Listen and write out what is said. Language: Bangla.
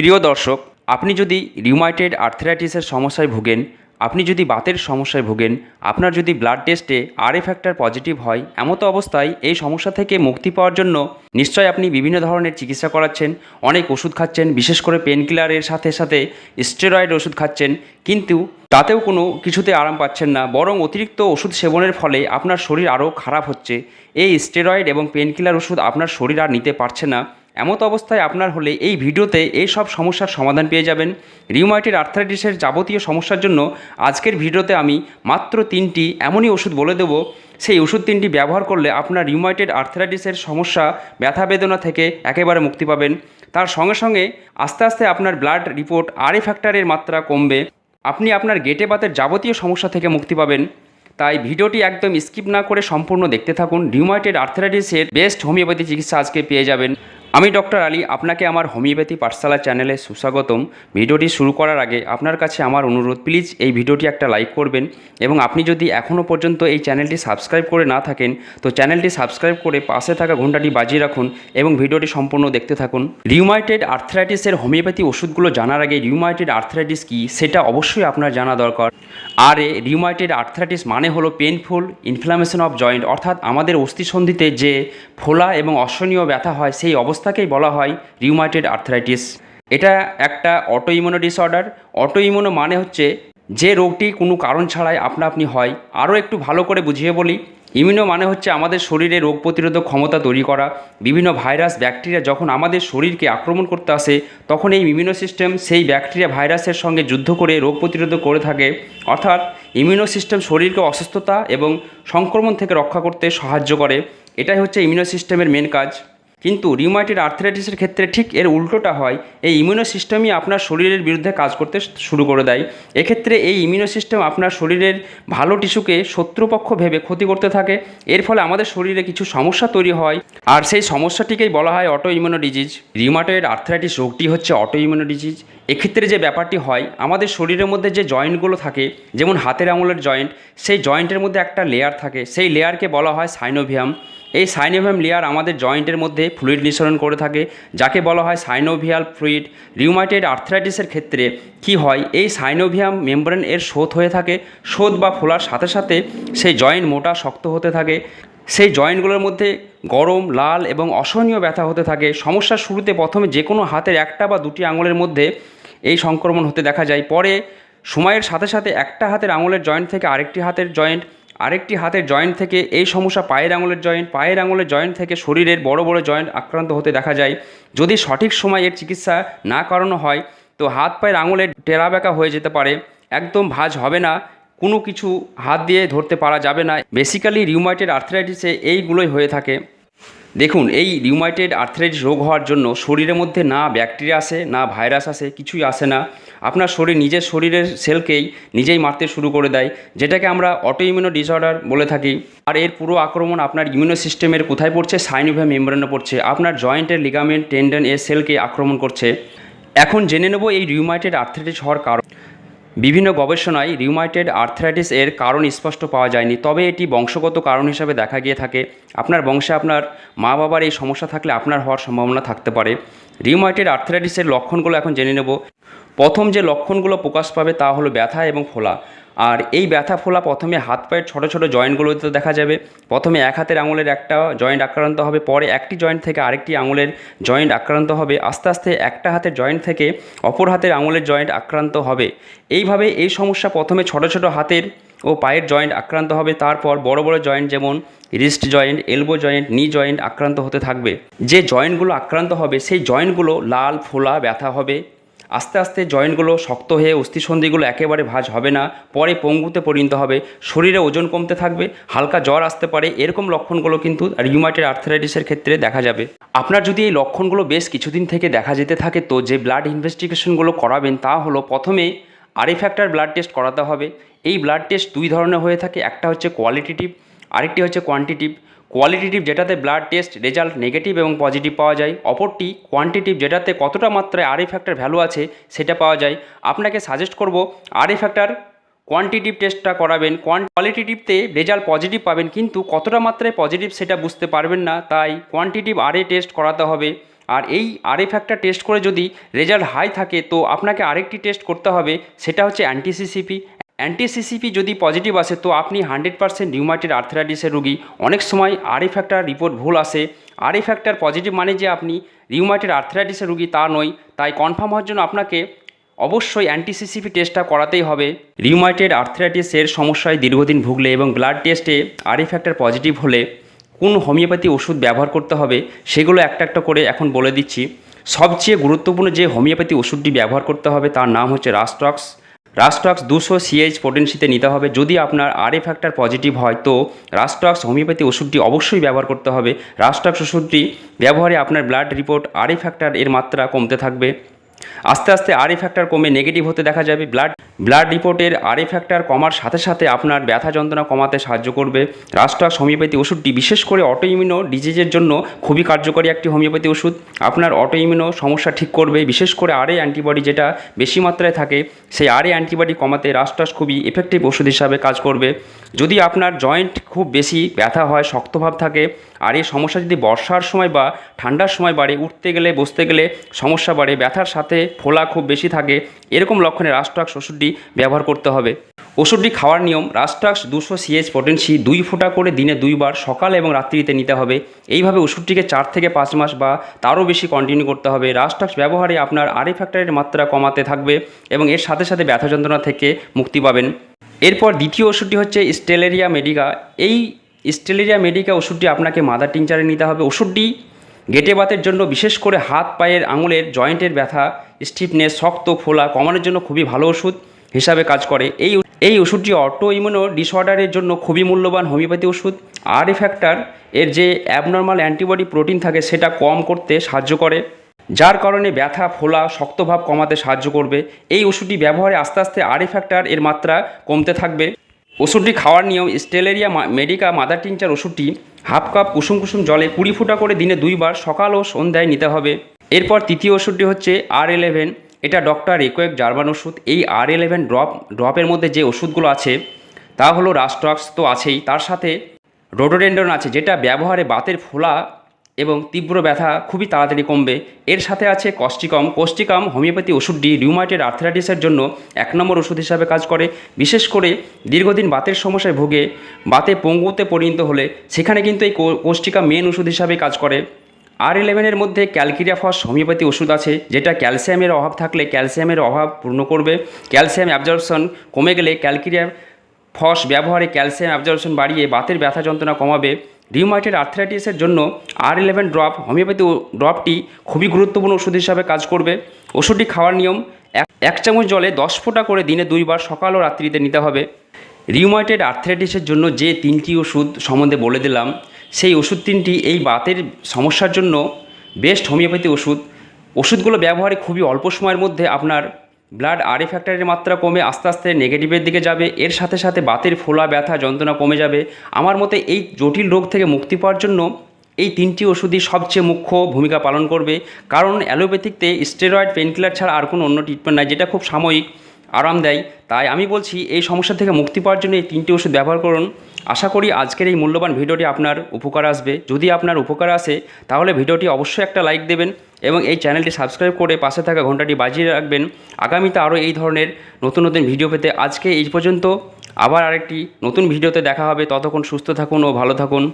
প্রিয় দর্শক, আপনি যদি রিউমাইটেড আর্থ্রাইটিসের সমস্যায় ভোগেন, আপনি যদি বাতের সমস্যায় ভোগেন, আপনার যদি ব্লাড টেস্টে আর এ ফ্যাক্টর পজিটিভ হয়, এমতো অবস্থায় এই সমস্যা থেকে মুক্তি পাওয়ার জন্য নিশ্চয় আপনি বিভিন্ন ধরনের চিকিৎসা করাচ্ছেন, অনেক ওষুধ খাচ্ছেন, বিশেষ করে পেনকিলারের সাথে সাথে স্টেরয়েড ওষুধ খাচ্ছেন, কিন্তু তাতেও কোনো কিছুতে আরাম পাচ্ছেন না, বরং অতিরিক্ত ওষুধ সেবনের ফলে আপনার শরীর আরও খারাপ হচ্ছে। এই স্টেরয়েড এবং পেনকিলার ওষুধ আপনার শরীর আর নিতে পারছে না। এমত অবস্থায় আপনার হলে এই ভিডিওতে এই সব সমস্যার সমাধান পেয়ে যাবেন। রিউমাইটেড আর্থারাইটিসের যাবতীয় সমস্যার জন্য আজকের ভিডিওতে আমি মাত্র তিনটি এমনই ওষুধ বলে দেব। সেই ওষুধ তিনটি ব্যবহার করলে আপনার রিউমাইটেড আর্থারাইটিসের সমস্যা, ব্যথা বেদনা থেকে একেবারে মুক্তি পাবেন। তার সঙ্গে সঙ্গে আস্তে আস্তে আপনার ব্লাড রিপোর্ট আর এ ফ্যাক্টরের মাত্রা কমবে। আপনি আপনার গেটে বাতের যাবতীয় সমস্যা থেকে মুক্তি পাবেন। তাই ভিডিওটি একদম স্কিপ না করে সম্পূর্ণ দেখতে থাকুন। রিউমাইটেড আর্থারাইটিসের বেস্ট হোমিওপ্যাথি চিকিৎসা আজকে পেয়ে যাবেন। আমি ডক্টর আলী, আপনাকে আমার হোমিওপ্যাথি পাঠশালা চ্যানেলে সুস্বাগতম। ভিডিওটি শুরু করার আগে আপনার কাছে আমার অনুরোধ, প্লিজ এই ভিডিওটি একটা লাইক করবেন এবং আপনি যদি এখনও পর্যন্ত এই চ্যানেলটি সাবস্ক্রাইব করে না থাকেন, তো চ্যানেলটি সাবস্ক্রাইব করে পাশে থাকা ঘন্টাটি বাজিয়ে রাখুন এবং ভিডিওটি সম্পূর্ণ দেখতে থাকুন। রিউমাইটেড আর্থ্রাইটিসের হোমিওপ্যাথি ওষুধগুলো জানার আগে রিউমাইটেড আর্থ্রাইটিস কী, সেটা অবশ্যই আপনার জানা দরকার। আর এ, রিউমাইটেড আর্থ্রাইটিস মানে হলো পেনফুল ইনফ্লামেশন অফ জয়েন্ট অর্থাৎ আমাদের অস্থিসন্ধিতে যে ফোলা এবং অসহনীয় ব্যথা হয়, সেই অবস্থাকেই বলা হয় রিউমাইটেড আর্থ্রাইটিস এটা একটা auto immuno disorder auto immuno মানে হচ্ছে যে রোগটি কোনো কারণ ছাড়াই আপনা আপনি হয়। আরও একটু ভালো করে বুঝিয়ে বলি। ইমিউনো মানে হচ্ছে আমাদের শরীরে রোগ প্রতিরোধক ক্ষমতা তৈরি করা। বিভিন্ন ভাইরাস ব্যাকটেরিয়া যখন আমাদের শরীরকে আক্রমণ করতে আসে, তখন এই ইমিউনো সিস্টেম সেই ব্যাকটেরিয়া ভাইরাসের সঙ্গে যুদ্ধ করে রোগ প্রতিরোধক করে থাকে। অর্থাৎ ইমিউনো সিস্টেম শরীরকে অসুস্থতা এবং সংক্রমণ থেকে রক্ষা করতে সাহায্য করে। এটাই হচ্ছে ইমিউনো সিস্টেমের মেন কাজ। কিন্তু রিউমাইটেড আর্থ্রাইটিসের ক্ষেত্রে ঠিক এর উল্টোটা হয়, এই ইমিউনো সিস্টেমই আপনার শরীরের বিরুদ্ধে কাজ করতে শুরু করে দেয়। এক্ষেত্রে এই ইমিউনো সিস্টেম আপনার শরীরের ভালো টিস্যুকে শত্রুপক্ষ ভেবে ক্ষতি করতে থাকে, এর ফলে আমাদের শরীরে কিছু সমস্যা তৈরি হয়। আর সেই সমস্যাটিকেই বলা হয় auto immuno disease rheumatoid arthritis রোগটি হচ্ছে অটো ইমিউনো ডিজিজ এক্ষেত্রে যে ব্যাপারটি হয়, আমাদের শরীরের মধ্যে যে জয়েন্টগুলো থাকে, যেমন হাতের আঙুলের জয়েন্ট, সেই জয়েন্টের মধ্যে একটা লেয়ার থাকে। সেই লেয়ারকে বলা হয় সাইনোভিয়াম এই সাইনোভিয়াম লেয়ার আমাদের জয়েন্টের মধ্যে ফ্লুইড নিঃসরণ করে থাকে, যাকে বলা হয় সাইনোভিয়াল ফ্লুইড। রিউমাইটেড আর্থ্রাইটিসের ক্ষেত্রে কি হয়? এই সাইনোভিয়াম মেমব্রেন এর শোধ হয়ে থাকে শোধ বা ফোলার সাথে সাথে সেই জয়েন্ট মোটা শক্ত হতে থাকে। সেই জয়েন্টগুলোর মধ্যে গরম, লাল এবং অসহনীয় ব্যথা হতে থাকে। সমস্যার শুরুতে প্রথমে যে কোনো হাতের একটা বা দুটি আঙুলের মধ্যে এই সংক্রমণ হতে দেখা যায়। পরে সময়ের সাথে সাথে একটা হাতের আঙুলের জয়েন্ট থেকে আরেকটি হাতের জয়েন্ট আরেকটি হাতের জয়েন্ট থেকে এই সমস্যা পায়ের আঙুলের জয়েন্ট, পায়ের আঙুলের জয়েন্ট থেকে শরীরের বড় বড় জয়েন্ট আক্রান্ত হতে দেখা যায়। যদি সঠিক সময় এর চিকিৎসা না করানো হয়, তো হাত পায়ের আঙুলের টেরা বেঁকা হয়ে যেতে পারে। একদম ভাজ হবে না, কোনো কিছু হাত দিয়ে ধরতে পারা যাবে না। বেসিক্যালি রিউমাইটেড আর্থরাইটিসে এইগুলোই হয়ে থাকে। দেখুন, এই রিউমাইটেড আর্থ্রাইটিস রোগ হওয়ার জন্য শরীরের মধ্যে না ব্যাকটেরিয়া আসে, না ভাইরাস আসে, কিছুই আসে না। আপনার শরীর নিজের শরীরের সেলকেই নিজেই মারতে শুরু করে দেয়, যেটাকে আমরা অটো ইমিউনো ডিসঅর্ডার বলে থাকি। আর এর পুরো আক্রমণ আপনার ইমিউনো সিস্টেমের কোথায় পড়ছে? সাইনোভিয়া মেমব্রেনে পড়ছে। আপনার জয়েন্টের লিগামেন্ট টেন্ডন এর সেলকে আক্রমণ করছে। এখন জেনে নেব এই রিউমাইটেড আর্থ্রাইটিস হওয়ার কারণ। বিভিন্ন গবেষণায় রিউমাইটেড আর্থ্রাইটিস এর কারণ স্পষ্ট পাওয়া যায়নি, তবে এটি বংশগত কারণ হিসাবে দেখা গিয়ে থাকে। আপনার বংশে আপনার মা বাবার এই সমস্যা থাকলে আপনার হওয়ার সম্ভাবনা থাকতে পারে। রিউমাইটেড আর্থ্রাইটিসের লক্ষণগুলো এখন জেনে নেব। প্রথম যে লক্ষণগুলো প্রকাশ পাবে তা হলো ব্যথা এবং ফোলা। আর এই ব্যথা ফোলা প্রথমে হাত পায়ের ছোটো ছোটো জয়েন্টগুলোতে দেখা যাবে। প্রথমে এক হাতের আঙুলের একটা জয়েন্ট আক্রান্ত হবে, পরে একটি জয়েন্ট থেকে আরেকটি আঙুলের জয়েন্ট আক্রান্ত হবে, আস্তে আস্তে একটা হাতের জয়েন্ট থেকে অপর হাতের আঙুলের জয়েন্ট আক্রান্ত হবে। এইভাবে এই সমস্যা প্রথমে ছোট ছোট হাতের ও পায়ের জয়েন্ট আক্রান্ত হবে, তারপর বড় বড় জয়েন্ট যেমন wrist joint elbow joint knee joint আক্রান্ত হতে থাকবে। যে জয়েন্টগুলো আক্রান্ত হবে, সেই জয়েন্টগুলো লাল, ফোলা ব্যথা হবে। আস্তে আস্তে জয়েন্টগুলো শক্ত হয়ে অস্থিসন্ধিগুলো একেবারে ভাঁজ হবে না, পরে পঙ্গুতে পরিণত হবে, শরীরে ওজন কমতে থাকবে, হালকা জ্বর আসতে পারে, এরকম লক্ষণগুলো কিন্তু রিউমাইটেড আর্থারাইটিসের ক্ষেত্রে দেখা যাবে। আপনার যদি এই লক্ষণগুলো বেশ কিছুদিন থেকে দেখা যেতে থাকে তো যে ব্লাড ইনভেস্টিগেশনগুলো করাবেন তা হলো প্রথমে আরএ ফ্যাক্টর ব্লাড টেস্ট করাতে হবে। এই ব্লাড টেস্ট দুই ধরনের হয়ে থাকে, একটা হচ্ছে কোয়ালিটিটিভ আরেকটি হচ্ছে কোয়ান্টিটিভ কোয়ালিটিটিভ যেটাতে ব্লাড টেস্ট রেজাল্ট নেগেটিভ এবং পজিটিভ পাওয়া যায়। অপরটি কোয়ান্টিটিভ যেটাতে কতটা মাত্রায় আর ফ্যাক্টর ভ্যালু আছে, সেটা পাওয়া যায়। আপনাকে সাজেস্ট করব আর ফ্যাক্টর কোয়ান্টিটিভ টেস্টটা করাবেন। কোয়ালিটিটিভতে রেজাল্ট পজিটিভ পাবেন, কিন্তু কতটা মাত্রায় পজিটিভ সেটা বুঝতে পারবেন না। তাই কোয়ান্টিটিভ আর টেস্ট করাতে হবে। আর এই আরএ ফ্যাক্টর টেস্ট করে যদি রেজাল্ট হাই থাকে, তো আপনাকে আরেকটি টেস্ট করতে হবে, সেটা হচ্ছে অ্যান্টিসিসিপি অ্যান্টিসিসিপি যদি পজিটিভ আসে, তো আপনি হান্ড্রেড পার্সেন্ট রিউমাটেড আর্থ্রাইটিসের রুগী। অনেক সময় আরএ ফ্যাক্টর রিপোর্ট ভুল আসে। আরএ ফ্যাক্টর পজিটিভ মানে যে আপনি রিউমাটেড আর্থ্রাইটিসের রুগী তা নয়। তাই কনফার্ম হওয়ার জন্য আপনাকে অবশ্যই অ্যান্টিসিসিপি টেস্টটা করাতেই হবে। রিউমাইটেড আর্থ্রাইটিসের সমস্যায় দীর্ঘদিন ভুগলে এবং ব্লাড টেস্টে আরএ ফ্যাক্টর পজিটিভ হলে কোন হোমিওপ্যাথি ওষুধ ব্যবহার করতে হবে, সেগুলো একটা একটা করে এখন বলে দিচ্ছি। সবচেয়ে গুরুত্বপূর্ণ যে হোমিওপ্যাথি ওষুধটি ব্যবহার করতে হবে, তার নাম হচ্ছে রাস্টক্স রাস্টক্স দুশো সিএইচ পোটেন্সিতে নিতে হবে। যদি আপনার আর এ ফ্যাক্টর পজিটিভ হয়, তো রাস্টক্স হোমিওপ্যাথি ওষুধটি অবশ্যই ব্যবহার করতে হবে। রাস্টক্স ওষুধটি ব্যবহারে আপনার ব্লাড রিপোর্ট আরএ ফ্যাক্টর এর মাত্রা কমতে থাকবে। আস্তে আস্তে আরএ ফ্যাক্টর কমে নেগেটিভ হতে দেখা যাবে। ব্লাড ব্লাড রিপোর্টের আরএ ফ্যাক্টর কমার সাথে সাথে আপনার ব্যথা যন্ত্রণা কমাতে সাহায্য করবে। রাস্টক্স হোমিওপ্যাথি ওষুধটি বিশেষ করে অটো ইমিউনো ডিজিজের জন্য খুবই কার্যকরী একটি হোমিওপ্যাথি ওষুধ। আপনার অটো ইমিউনো সমস্যা ঠিক করবে। বিশেষ করে আরএ অ্যান্টিবডি যেটা বেশি মাত্রায় থাকে, সেই আরএ অ্যান্টিবডি কমাতে রাস্টক্স খুবই এফেক্টিভ ওষুধ হিসাবে কাজ করবে। যদি আপনার জয়েন্ট খুব বেশি ব্যথা হয় শক্তভাব থাকে, আর এই সমস্যা যদি বর্ষার সময় বা ঠান্ডার সময় বাড়ে, উঠতে গেলে, বসতে গেলে সমস্যা বাড়ে, ব্যথার সাথে ফোলা খুব বেশি থাকে। এরকম লক্ষণে রাস্ট্রাক্স ওষুধটি ব্যবহার করতে হবে। ওষুধটি খাওয়ার নিয়ম রাস্ট্রাক্স দুশো সিএইচ পটেন্সি দুই ফোঁটা করে দিনে দুইবার সকাল এবং রাত্রিতে নিতে হবে। এইভাবে ওষুধটিকে চার থেকে পাঁচ মাস বা তারও বেশি কন্টিনিউ করতে হবে। রাস্ট্রাক্স ব্যবহারে আপনার আরে ফ্যাক্টরের মাত্রা কমাতে থাকবে এবং এর সাথে সাথে ব্যথা যন্ত্রণা থেকে মুক্তি পাবেন। এরপর দ্বিতীয় ওষুধটি হচ্ছে স্টেলেরিয়া মেডিকা এই স্টেলেরিয়া মেডিকা ওষুধটি আপনাকে মাদার টিংচারে নিতে হবে। ওষুধটি গেটে বাতের জন্য বিশেষ করে হাত, পায়ের, আঙুলের, জয়েন্টের ব্যথা, স্টিফনেস, শক্ত ফোলা, কমানোর জন্য খুবই ভালো ওষুধ হিসাবে কাজ করে। এই এই ওষুধটি অটো ইমিউনো ডিসঅর্ডারের জন্য খুবই মূল্যবান হোমিওপ্যাথি ওষুধ। আর ফ্যাক্টর এর যে অ্যাবনর্মাল অ্যান্টিবডি প্রোটিন থাকে সেটা কম করতে সাহায্য করে, যার কারণে ব্যথা, ফোলা, শক্তভাব কমাতে সাহায্য করবে। এই ওষুধটি ব্যবহারে আস্তে আস্তে আর ফ্যাক্টর এর মাত্রা কমতে থাকবে। ওষুধটি খাওয়ার নিয়ম স্টেলেরিয়া মেডিকা মাদার টিনচার ওষুধটি হাফ কাপ কুসুম কুসুম জলে কুড়ি ফুটা করে দিনে দুইবার সকাল ও সন্ধ্যায় নিতে হবে। এরপর তৃতীয় ওষুধটি হচ্ছে আর ইলেভেন এটা ডক্টর রিকোয়েক জার্মান ওষুধ। এই আর ইলেভেন ড্রপ ড্রপের মধ্যে যে ওষুধগুলো আছে, তা হলো রাস্টক্স তো আছেই। তার সাথে রোডোডেন্ডন আছে, যেটা ব্যবহারে বাতের ফোলা এবং তীব্র ব্যথা খুবই তাড়াতাড়ি কমবে। এর সাথে আছে কস্টিকম কোস্টিকাম হোমিওপ্যাথি ওষুধটি রিউমাইটেড আর্থ্রাইটিসের জন্য এক নম্বর ওষুধ হিসাবে কাজ করে। বিশেষ করে দীর্ঘদিন বাতের সমস্যায় ভুগে, বাতে পঙ্গুতে পরিণত হলে সেখানে কিন্তু এই কোস্টিকা মেন ওষুধ হিসাবে কাজ করে। আর ইলেভেনের মধ্যে ক্যালকিরিয়াফস হোমিওপ্যাথি ওষুধ আছে, যেটা ক্যালসিয়ামের অভাব থাকলে ক্যালসিয়ামের অভাব পূর্ণ করবে। ক্যালসিয়াম অ্যাবজর্পশন কমে গেলে ক্যালকিরিয়া ফস ব্যবহারে ক্যালসিয়াম অ্যাবজর্পশন বাড়িয়ে বাতের ব্যথা যন্ত্রণা কমাবে। রিউমাইটেড আর্থ্রাইটিসের জন্য আর ইলেভেন ড্রপ হোমিওপ্যাথি ড্রপটি খুবই গুরুত্বপূর্ণ ওষুধ হিসাবে কাজ করবে। ওষুধটি খাওয়ার নিয়ম, এক চামচ জলে দশ ফোঁটা করে দিনে দুইবার সকাল ও রাত্রিতে নিতে হবে। রিউমাইটেড আর্থ্রাইটিসের জন্য যে তিনটি ওষুধ সম্বন্ধে বলে দিলাম, সেই ওষুধ তিনটি এই বাতের সমস্যার জন্য বেস্ট হোমিওপ্যাথি ওষুধ। ওষুধগুলো ব্যবহারে খুবই অল্প সময়ের মধ্যে আপনার ব্লাড আরি ফ্যাক্টরের মাত্রা কমে আস্তে আস্তে নেগেটিভের দিকে যাবে। এর সাথে সাথে বাতের ফোলা, ব্যথা, যন্ত্রণা কমে যাবে। আমার মতে এই জটিল রোগ থেকে মুক্তি পাওয়ার জন্য এই তিনটি ওষুধই সবচেয়ে মুখ্য ভূমিকা পালন করবে। কারণ অ্যালোপ্যাথিকতে স্টেরয়েড পেনকিলার ছাড়া আর কোনো অন্য ট্রিটমেন্ট নাই, যেটা খুব সাময়িক। আরাম দেয়। তাই আমি বলছি, এই সমস্যা থেকে মুক্তি পাওয়ার জন্য এই তিনটি ওষুধ ব্যবহার করুন। আশা করি আজকের এই মূল্যবান ভিডিওটি আপনার উপকার আসবে। যদি আপনার উপকার আসে, তাহলে ভিডিওটি অবশ্যই একটা লাইক দেবেন এবং এই চ্যানেলটি সাবস্ক্রাইব করে পাশে থাকা ঘন্টাটি বাজিয়ে রাখবেন। আগামীতে আরও এই ধরনের নতুন নতুন ভিডিও পেতে আজকে এই পর্যন্ত। আবার আরেকটি নতুন ভিডিওতে দেখা হবে। ততক্ষণ সুস্থ থাকুন ও ভালো থাকুন।